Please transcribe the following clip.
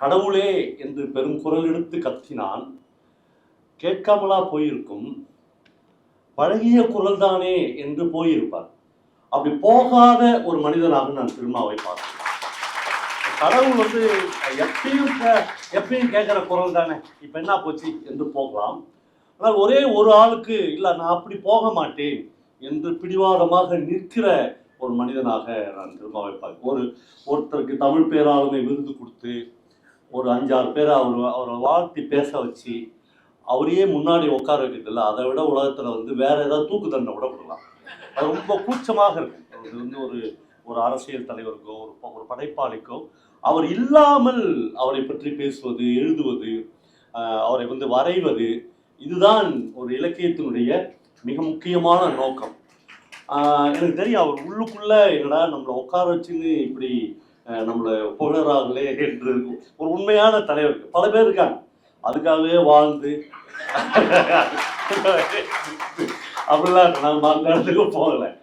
கடவுளே என்று பெரும் குரல் எடுத்து கத்தினான். கேட்காமலா போயிருக்கும். பழகிய குரல் தானே என்று போயிருப்பார். அப்படி போகாத ஒரு மனிதனாக நான் திருமாவை பார்த்தேன் கடவுள் வந்து எப்பயும் எப்பயும் கேட்குற குரல் தானே இப்போ என்ன போச்சு என்று போகலாம். ஆனால் ஒரே ஒரு ஆளுக்கு இல்லை நான் அப்படி போக மாட்டேன் என்று பிடிவாதமாக நிற்கிற ஒரு மனிதனாக நான் திரும்ப பார்க்கிறேன். ஒரு ஒருத்தருக்கு தமிழ் பேராளுமை விருது கொடுத்து ஒரு அஞ்சாறு பேரை அவர் அவரை வாழ்த்தி பேச வச்சு அவரையே முன்னாடி உட்கார வைக்கிறதில்ல அதை விட உலகத்தில் வந்து வேற ஏதாவது தூக்கு தண்டனை கூட விடலாம் அது ரொம்ப கூச்சமாக இருக்கும். அது வந்து ஒரு ஒரு அரசியல் தலைவருக்கோ ஒரு ஒரு படைப்பாளிக்கோ அவர் இல்லாமல் அவரை பற்றி பேசுவது எழுதுவது அவரை வந்து வரைவது இதுதான் ஒரு இலக்கியத்தினுடைய மிக முக்கியமான நோக்கம். எனக்கு தெரியும் அவர் உள்ளுக்குள்ளே என்னடா நம்மளை உட்கார வச்சுன்னு இப்படி நம்மளை புகழறாங்களே என்று ஒரு உண்மையான தலைவர் பல பேர் இருக்காங்க. அதுக்காகவே வாழ்ந்து. அப்படிலாம் நான் அந்த இடத்துக்கு போகலை.